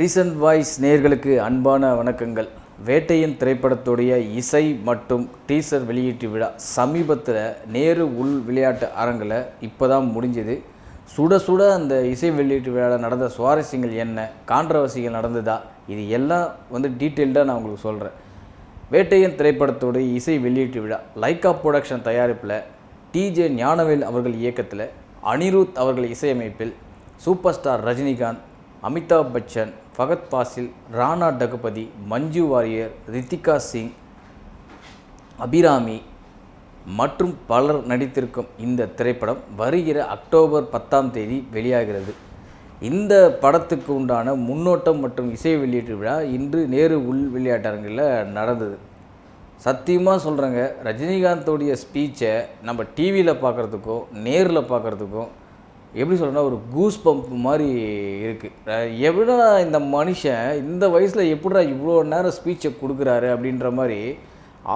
Recent voice நேர்களுக்கு அன்பான வணக்கங்கள். வேட்டையின் திரைப்படத்துடைய இசை மற்றும் டீசர் வெளியீட்டு விழா சமீபத்தில் நேரு உள் விளையாட்டு அரங்கில் இப்போ தான் முடிஞ்சது. சுட சுட அந்த இசை வெளியீட்டு விழாவில் நடந்த சுவாரஸ்யங்கள் என்ன கான்ட்ரவர்சிகள் நடந்ததா இது எல்லாம் வந்து டீட்டெயில்டாக நான் உங்களுக்கு சொல்கிறேன் வேட்டையன் திரைப்படத்துடைய இசை வெளியீட்டு விழா லைக்கா ப்ரொடக்ஷன் தயாரிப்பில் டிஜே ஞானவேல் அவர்கள் இயக்கத்தில் அனிருத் அவர்கள் இசையமைப்பில் சூப்பர் ஸ்டார் ரஜினிகாந்த் அமிதாப் பச்சன் ஃபகத் பாசில் ராணா டகுபதி மஞ்சு வாரியர் ரித்திகா சிங் அபிராமி மற்றும் பலர் நடித்திருக்கும் இந்த திரைப்படம் வருகிற அக்டோபர் பத்தாம் தேதி வெளியாகிறது. இந்த படத்துக்கு உண்டான முன்னோட்டம் மற்றும் இசை வெளியீட்டு விழா இன்று நேரு உள் விளையாட்டரங்கில் நடந்தது. சத்தியமாக சொல்கிறேங்க ரஜினிகாந்தோடைய ஸ்பீச்சை நம்ம டிவியில் பார்க்குறதுக்கும் நேரில் பார்க்குறதுக்கும் எப்படி சொல்கிறேன்னா ஒரு கூஸ் பம்ப் மாதிரி இருக்குது எப்படா இந்த மனுஷன் இந்த வயசில் எப்படிடா இவ்வளோ நேரம் ஸ்பீச்சை கொடுக்குறாரு அப்படின்ற மாதிரி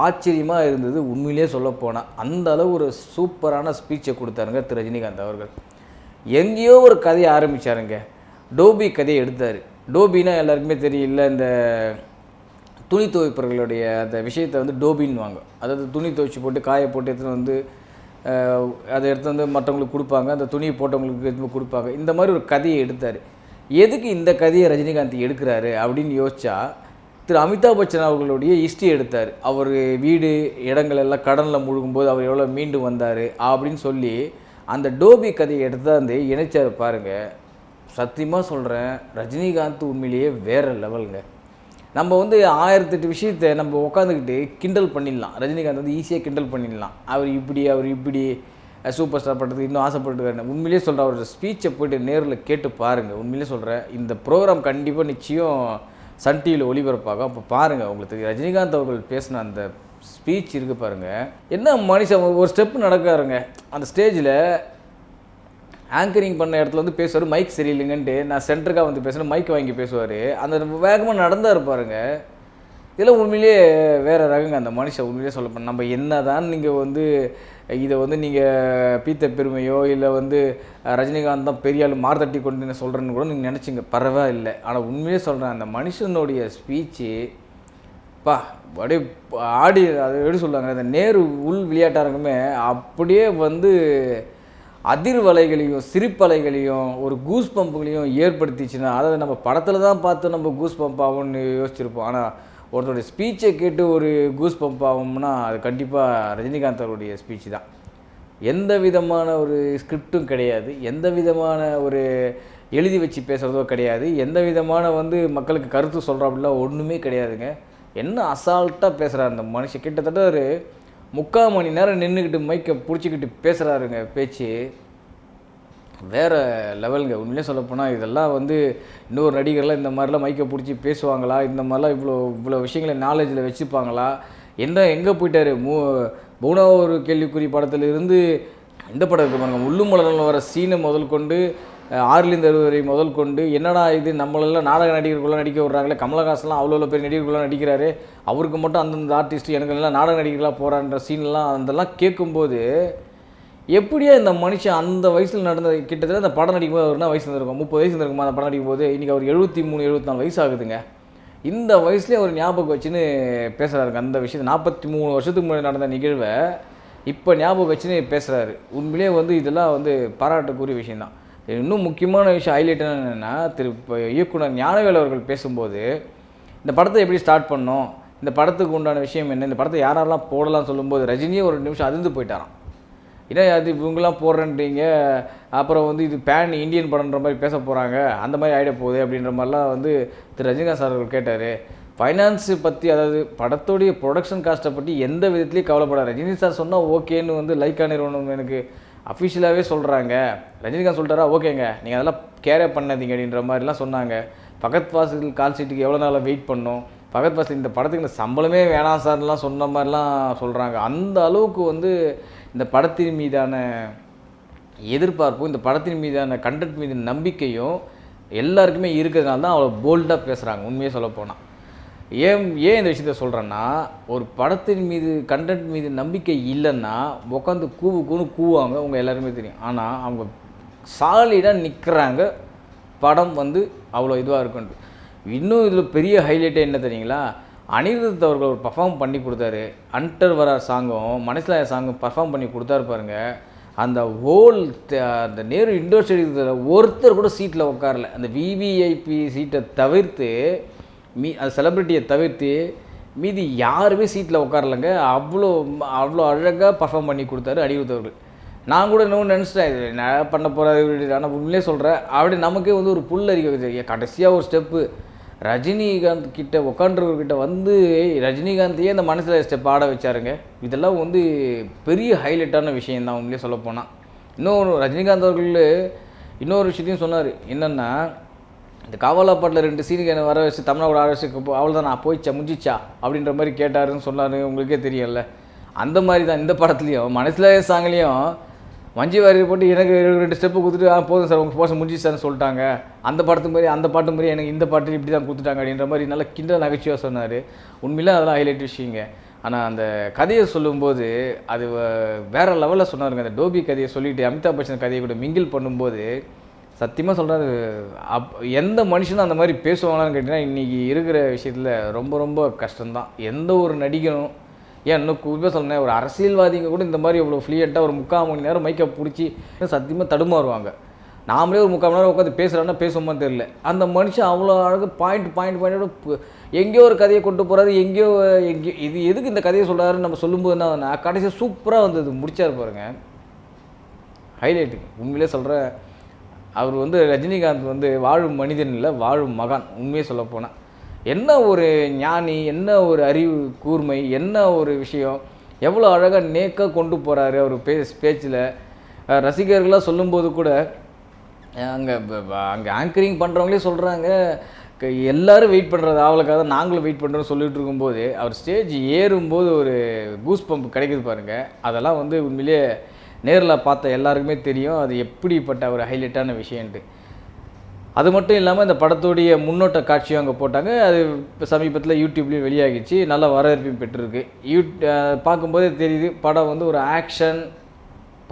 ஆச்சரியமாக இருந்தது உண்மையிலே சொல்லப்போனால் அந்த அளவு ஒரு சூப்பரான ஸ்பீச்சை கொடுத்தாருங்க திரு. ரஜினிகாந்த் அவர்கள். எங்கேயோ ஒரு கதையை ஆரம்பித்தாருங்க டோபி கதையை எடுத்தார். டோபினா எல்லாருக்குமே தெரியல இந்த துணி துவைப்பவர்களுடைய அந்த விஷயத்தை வந்து டோபின்னு வாங்க அதாவது துணி துவைச்சி போட்டு காய போட்டு எடுத்துன்னு வந்து அதை எடுத்து வந்து மற்றவங்களுக்கு கொடுப்பாங்க அந்த துணியை போட்டவங்களுக்கு எடுத்து கொடுப்பாங்க. இந்த மாதிரி ஒரு கதையை எடுத்தார். எதுக்கு இந்த கதையை ரஜினிகாந்த் எடுக்கிறாரு அப்படின்னு யோசிச்சா திரு அமிதாப் பச்சன் அவர்களுடைய ஹிஸ்ட்ரி எடுத்தார். அவர் வீடு இடங்கள் எல்லாம் கடனில் முழுகும்போது அவர் எவ்வளோ மீண்டு வந்தார் அப்படின்னு சொல்லி அந்த டோபி கதையை எடுத்து வந்து இணைச்சார் பாருங்கள் சத்தியமாக சொல்கிறேன் ரஜினிகாந்த் உண்மையிலேயே வேறு லெவலுங்க. நம்ம வந்து ஆயிரத்தெட்டு விஷயத்தை நம்ம உட்காந்துக்கிட்டு கிண்டல் பண்ணிடலாம். ரஜினிகாந்த் வந்து ஈஸியாக கிண்டல் பண்ணிடலாம். அவர் இப்படி அவர் இப்படி சூப்பர் ஸ்டார் படத்துக்கு இன்னும் ஆசைப்பட்டுருக்காரு உண்மையிலேயே சொல்கிற அவரோட ஸ்பீச்சை போயிட்டு நேரில் கேட்டு பாருங்கள் உண்மையிலேயே சொல்கிறேன் இந்த ப்ரோக்ராம் கண்டிப்பாக நிச்சயம் சன் டிவியில் ஒளிபரப்பாகும். அப்போ பாருங்கள் உங்களுக்கு ரஜினிகாந்த் அவர்கள் பேசின அந்த ஸ்பீச் இருக்குது பாருங்கள் என்ன மனுஷன் ஒரு ஸ்டெப் நடக்காருங்க. அந்த ஸ்டேஜில் ஆங்கரிங் பண்ண இடத்துல வந்து பேசுவார். மைக் சரியில்லைங்கன்ட்டு நான் சென்டருக்காக வந்து பேசுகிறேன் மைக் வாங்கி பேசுவார். அந்த வேகமாக நடந்தார் பாருங்க இதெல்லாம் உண்மையிலேயே வேறு ரகங்க. அந்த மனுஷன் உண்மையிலேயே சொல்லப்போ நம்ம என்ன தான் நீங்கள் வந்து இதை வந்து நீங்கள் பீத்த பெருமையோ இல்லை வந்து ரஜினிகாந்த் தான் பெரிய ஆள் மார்த்தட்டி கொண்டு நான் சொல்கிறேன்னு கூட நீங்கள் நினச்சிங்க. பரவாயில்லை. ஆனால் உண்மையிலே சொல்கிறேன் அந்த மனுஷனுடைய ஸ்பீச்சு பா அப்படியே ஆடி அதை எப்படி சொல்லுவாங்க? அந்த நேரு உள் விளையாட்டாரங்குமே அப்படியே வந்து அதிர்வலைகளையும் சிரிப்பலைகளையும் ஒரு கூஸ் பம்புகளையும் ஏற்படுத்திச்சுன்னா அதாவது நம்ம படத்தில் தான் பார்த்து நம்ம கூஸ் பம்ப் ஆகும்னு யோசிச்சிருப்போம். ஆனால் ஒருத்தருடைய ஸ்பீச்சை கேட்டு ஒரு கூஸ் பம்ப் ஆகும்னா அது கண்டிப்பாக ரஜினிகாந்த் அவருடைய ஸ்பீச் தான். எந்த விதமான ஒரு ஸ்கிரிப்டும் கிடையாது. எந்த விதமான ஒரு எழுதி வச்சு பேசுகிறதோ கிடையாது. எந்த விதமான வந்து மக்களுக்கு கருத்து சொல்கிறாப்புலாம் ஒன்றுமே கிடையாதுங்க. என்ன அசால்ட்டாக பேசுகிறார் அந்த மனுஷன்? கிட்டத்தட்ட ஒரு முக்கால் மணி நேரம் நின்றுக்கிட்டு மைக்கை பிடிச்சிக்கிட்டு பேசுகிறாருங்க பேச்சு. வேறு லெவலுங்க உண்மையிலே சொல்லப்போனால் இதெல்லாம் வந்து இன்னொரு நடிகர்லாம் இந்த மாதிரிலாம் மைக்கை பிடிச்சி பேசுவாங்களா? இந்த மாதிரிலாம் இவ்வளோ இவ்வளோ விஷயங்களை நாலேஜில் வச்சுப்பாங்களா? என்ன எங்கே போயிட்டார்? மூ பூனா ஒரு கேள்விக்குறி படத்துலேருந்து இந்த படம் இருக்கு பாருங்கள் முள்ளும் வர சீனை முதல் கொண்டு ஆறிலிருந்து அறுபது வரை முதல் கொண்டு என்னடா இது நம்மளெல்லாம் நாடக நடிகர்களுக்குள்ள நடிக்க விட்றாங்களே கமலஹாசன்லாம் அவ்வளோ பெரிய நடிகர்களுக்குள்ள நடிக்கிறாரு. அவருக்கு மட்டும் அந்தந்த ஆர்டிஸ்ட் எனக்கு எல்லாம் நாடக நடிகர்களாக போகிறான்ற சீன்லாம் அதெல்லாம் கேட்கும்போது எப்படியா இந்த மனுஷன் அந்த வயசில் நடந்த கிட்டத்தட்ட அந்த படம் நடிக்கும்போது அவருனா வயசு இருந்திருக்கும் முப்பது வயசு இருந்திருக்குமா அந்த படம் நடிக்கும்போது? இன்றைக்கி அவர் எழுபத்தி மூணு எழுபத்தி நாலு வயசு ஆகுதுங்க. இந்த வயசுலேயே அவர் ஞாபகம் வச்சுன்னு பேசுகிறாருங்க அந்த விஷயத்தை. நாற்பத்தி மூணு வருஷத்துக்கு முன்னாடி நடந்த நிகழ்வை இப்போ ஞாபகம் வச்சுன்னு பேசுகிறாரு உண்மையிலேயே வந்து இதெல்லாம் வந்து பாராட்டக்கூடிய விஷயந்தான் இன்னும் முக்கியமான விஷயம் ஹைலைட் என்னென்னா திரு இப்போ இயக்குனர் ஞானவேல் அவர்கள் பேசும்போது இந்த படத்தை எப்படி ஸ்டார்ட் பண்ணோம் இந்த படத்துக்கு உண்டான விஷயம் என்ன இந்த படத்தை யாரெல்லாம் போடலாம் சொல்லும்போது ரஜினியே ஒரு நிமிஷம் அதிர்ந்து போயிட்டாராம். ஏன்னா அது இவங்கெல்லாம் போடுறேன்றீங்க அப்புறம் வந்து இது பேன் இந்தியன் படம்ன்ற மாதிரி பேச போகிறாங்க அந்த மாதிரி ஆகிட போகுது அப்படின்ற மாதிரிலாம் வந்து திரு ரஜினிகாந்த் சார் அவர்கள் கேட்டார். ஃபைனான்ஸு பற்றி அதாவது படத்துடைய ப்ரொடக்ஷன் காஸ்ட்டை பற்றி எந்த விதத்துலையும் கவலைப்படாது ரஜினி சார் சொன்னால் ஓகேன்னு வந்து லைக்கா நிறுவனம் எனக்கு அஃபிஷியலாகவே சொல்கிறாங்க ரஜினிகாந்த் சொல்லிட்டாரா? ஓகேங்க. நீங்கள் அதெல்லாம் கேரே பண்ணாதீங்க அப்படின்ற மாதிரிலாம் சொன்னாங்க. பகத் வாசல் கால் சீட்டுக்கு எவ்வளோ நாளாக வெயிட் பண்ணோம்? பகத் வாசல் இந்த படத்துக்கு இந்த சம்பளமே வேணாம் சார்லாம் சொன்ன மாதிரிலாம் சொல்கிறாங்க அந்த அளவுக்கு வந்து இந்த படத்தின் மீதான எதிர்பார்ப்பும் இந்த படத்தின் மீதான கண்டென்ட் மீது நம்பிக்கையும் எல்லாருக்குமே இருக்கிறதுனால தான் அவ்வளோ போல்டாக பேசுகிறாங்க உண்மையே சொல்லப்போனால் ஏன் ஏன் இந்த விஷயத்த சொல்கிறேன்னா ஒரு படத்தின் மீது கண்டென்ட் மீது நம்பிக்கை இல்லைன்னா உட்காந்து கூவு கூன்னு கூவாங்க அவங்க எல்லாருமே தெரியும். ஆனால் அவங்க சாலிடாக நிற்கிறாங்க படம் வந்து அவ்வளோ இதுவாக இருக்குன்ட்டு. இன்னும் இதில் பெரிய ஹைலைட்டே என்ன தெரியுங்களா? அனிருத் அவர்கள் ஒரு பர்ஃபார்ம் பண்ணி கொடுத்தாரு. அன்டர் வரார் சாங்கும் மனசிலாய சாங்கும் பர்ஃபார்ம் பண்ணி கொடுத்தாரு பாருங்க. அந்த ஹோல் அந்த நேரு இண்டோர் ஸ்டேடியத்தில் ஒருத்தர் கூட சீட்டில் உட்காரல அந்த விவிஐபி சீட்டை தவிர்த்து மீ அது செலிப்ரிட்டியை தவிர்த்து மீதி யாருமே சீட்டில் உட்காரலங்க. அவ்வளோ அவ்வளோ அழகாக பர்ஃபார்ம் பண்ணி கொடுத்தாரு அனிருத் அவர்கள் நான் கூட இன்னும் நினச்சிட்டேன் இது நான் பண்ண போகிறாரு ஆனால் உண்மையிலே சொல்கிறேன் அப்படி நமக்கே வந்து ஒரு புல் அறிக்கை கடைசியாக ஒரு ஸ்டெப்பு ரஜினிகாந்த் கிட்ட உட்காண்டவர்கிட்ட வந்து ரஜினிகாந்தையே அந்த மனசில் ஸ்டெப் ஆட வச்சாருங்க. இதெல்லாம் வந்து பெரிய ஹைலைட்டான விஷயந்தான் உண்மையிலே சொல்லப்போனால் இன்னொரு ரஜினிகாந்த் அவர்கள் இன்னொரு விஷயத்தையும் சொன்னார். என்னென்னா இந்த காவலாப்பாட்டில் ரெண்டு சீனுக்கு என்னை வர வச்சு தமிழோட ஆட வச்சு அவ்வளோதான் நான் போயிச்சா முடிஞ்சிச்சா அப்படின்ற மாதிரி கேட்டாருன்னு சொன்னார். உங்களுக்கே தெரியல அந்த மாதிரி தான் இந்த படத்துலையும் மனசில் சாங்லேயும் வஞ்சி வாரியர் போட்டு எனக்கு ரெண்டு ஸ்டெப்பு கொடுத்துட்டு ஆ போதும் சார் உங்கள் போர்ஷன் முடிஞ்சிச்சான்னு சொல்லிட்டாங்க. அந்த படத்து மாதிரி அந்த பாட்டு மாதிரி எனக்கு இந்த பாட்டு இப்படி தான் கொடுத்துட்டாங்க அப்படின்ற மாதிரி நல்லா கிண்டல் நகைச்சுவாக சொன்னார். உண்மையிலே அதெல்லாம் ஹைலைட் விஷயங்க. ஆனால் அந்த கதையை சொல்லும்போது அது வ- வேற லெவலில் சொன்னாருங்க. அந்த டோபி கதையை சொல்லிட்டு அமிதாப் பச்சன் கதையை கூட மிங்கில் பண்ணும்போது சத்தியமாக சொல்கிறாரு அப் எந்த மனுஷனும் அந்த மாதிரி பேசுவாங்களான்னு கேட்டிங்கன்னா இன்றைக்கி இருக்கிற விஷயத்தில் ரொம்ப ரொம்ப கஷ்டம்தான். எந்த ஒரு நடிகனும் ஏன் இன்னும் குறிப்பாக சொன்னேன் ஒரு அரசியல்வாதிங்க கூட இந்த மாதிரி இவ்வளோ ஃப்ளீயண்ட்டாக ஒரு முக்கால் மணி நேரம் மைக்கை பிடிச்சி சத்தியமாக தடுமாறுவாங்க. நாமளே ஒரு முக்கால் மணி நேரம் உட்காந்து பேசுகிறோன்னா பேசுவோமான்னு தெரியல. அந்த மனுஷன் அவ்வளோ அழகு பாயிண்ட் பாயிண்ட் பாயிண்டோட எங்கேயோ ஒரு கதையை கொண்டு போகிறாரு எங்கேயோ எங்கேயோ இது எதுக்கு இந்த கதையை சொல்கிறாருன்னு நம்ம சொல்லும்போது என்ன கடைசியாக சூப்பராக வந்தது முடிச்சார் பாருங்க. ஹைலைட்டுங்க உண்மையிலே சொல்கிறேன் அவர் வந்து ரஜினிகாந்த் வந்து வாழும் மனிதன் இல்லை வாழும் மகான். உண்மையை சொல்லப்போனால் என்ன ஒரு ஞானி என்ன ஒரு அறிவு கூர்மை என்ன ஒரு விஷயம் எவ்வளோ அழகாக நேக்காக கொண்டு போகிறாரு அவர் பே பேச்சில். ரசிகர்களாக சொல்லும்போது கூட அங்கே அங்கே ஆங்கரிங் பண்ணுறவங்களே சொல்கிறாங்க எல்லாரும் வெயிட் பண்ணுறது அவளுக்காக தான் நாங்களும் வெயிட் பண்ணுறோம்னு சொல்லிகிட்டு இருக்கும்போது அவர் ஸ்டேஜ் ஏறும்போது ஒரு கூஸ் பம்ப் கிடைக்குது பாருங்க. அதெல்லாம் வந்து உண்மையிலேயே நேரில் பார்த்த எல்லாருக்குமே தெரியும் அது எப்படிப்பட்ட ஒரு ஹைலைட்டான விஷயன்ட்டு அது மட்டும் இல்லாமல் இந்த படத்துடைய முன்னோட்ட காட்சியும் அங்கே போட்டாங்க. அது இப்போ சமீபத்தில் யூடியூப்லேயும் வெளியாகிடுச்சு. நல்ல வரவேற்பையும் பெற்றிருக்கு. யூ பார்க்கும்போதே தெரியுது படம் வந்து ஒரு ஆக்ஷன்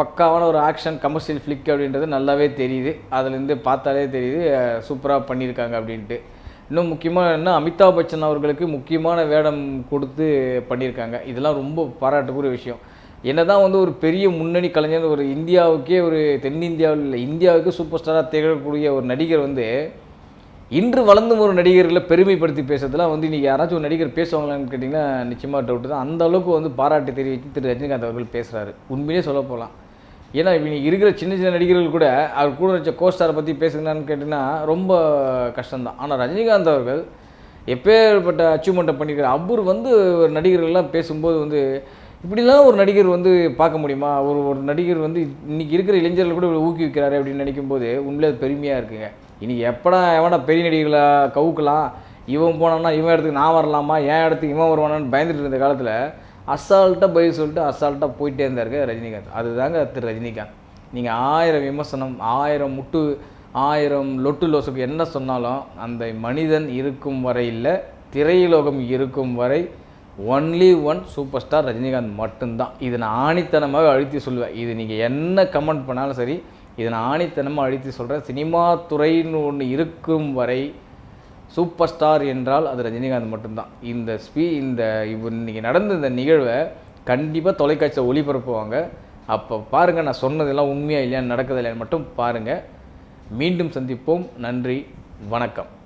பக்காவான ஒரு ஆக்ஷன் கமர்ஷியல் ஃப்ளிக் அப்படின்றது நல்லாவே தெரியுது. அதுலேருந்து பார்த்தாலே தெரியுது சூப்பராக பண்ணியிருக்காங்க அப்படின்ட்டு. இன்னும் முக்கியமாக என்ன அமிதாப் பச்சன் அவர்களுக்கு முக்கியமான வேடம் கொடுத்து பண்ணியிருக்காங்க. இதெல்லாம் ரொம்ப பாராட்டுக்குரிய விஷயம். என்னதான் வந்து ஒரு பெரிய முன்னணி கலைஞர் ஒரு இந்தியாவுக்கே ஒரு தென்னிந்தியாவில் இல்லை இந்தியாவுக்கு சூப்பர் ஸ்டாராக திகழக்கூடிய ஒரு நடிகர் வந்து இன்று வளர்ந்தும் ஒரு நடிகர்களை பெருமைப்படுத்தி பேசுறதுலாம் வந்து இன்றைக்கி யாராச்சும் ஒரு நடிகர் பேசுவாங்களான்னு கேட்டிங்கன்னா நிச்சயமாக டவுட்டு தான். அந்த அளவுக்கு வந்து பாராட்டு தெரிவித்து திரு ரஜினிகாந்த் அவர்கள் பேசுகிறாரு உண்மையிலே சொல்ல போகலாம் ஏன்னா இன்றைக்கி இருக்கிற சின்ன சின்ன நடிகர்கள் கூட அவர் கூட வச்ச கோஸ்டாரை பற்றி பேசுகிறான்னு கேட்டிங்கன்னா ரொம்ப கஷ்டம்தான் ஆனால் ரஜினிகாந்த் அவர்கள் எப்பேற்பட்ட அச்சீவ்மெண்ட்டை பண்ணியிருக்காரு அவர் வந்து ஒரு நடிகர்கள்லாம் பேசும்போது வந்து இப்படிலாம் ஒரு நடிகர் வந்து பார்க்க முடியுமா? ஒரு ஒரு நடிகர் வந்து இன்னைக்கு இருக்கிற இளைஞர்கள் கூட இவ்வளோ ஊக்குவிக்கிறாரு அப்படின்னு நினைக்கும்போது உண்மையிலே அது பெருமையாக இருக்குங்க. இன்னைக்கு எப்படா எவனா பெரிய நடிகர்களை கவுக்கலாம்? இவன் போனான்னா இவன் இடத்துக்கு நான் வரலாமா? என் இடத்துக்கு இவன் வருவானான்னு பயந்துட்டு இருந்த காலத்தில் அசால்ட்டாக பதில் சொல்லிட்டு அசால்ட்டாக போயிட்டே இருந்தாருங்க ரஜினிகாந்த். அதுதாங்க திரு ரஜினிகாந்த். நீங்கள் ஆயிரம் விமர்சனம் ஆயிரம் முட்டு ஆயிரம் லொட்டு லோசுக்கு என்ன சொன்னாலும் அந்த மனிதன் இருக்கும் வரையில் திரையுலோகம் இருக்கும் வரை only one super star Rajinikanth மட்டும்தான். இதை நான் ஆணித்தனமாக அழுத்தி சொல்லுவேன் இது நீங்கள் என்ன கமெண்ட் பண்ணாலும் சரி இதை நான் ஆணித்தனமாக அழுத்தி சொல்கிறேன் சினிமா துறைன்னு ஒன்று இருக்கும் வரை சூப்பர் ஸ்டார் என்றால் அது ரஜினிகாந்த் மட்டும்தான். இந்த ஸ்பீ இந்த இவர் இன்னைக்கு நடந்த இந்த நிகழ்வை கண்டிப்பாக தொலைக்காட்சியில் ஒளிபரப்புவாங்க. அப்போ பாருங்கள் நான் சொன்னதெல்லாம் உண்மையாக இல்லையான்னு நடக்குது இல்லையான்னு மட்டும் பாருங்கள் மீண்டும் சந்திப்போம். நன்றி. வணக்கம்.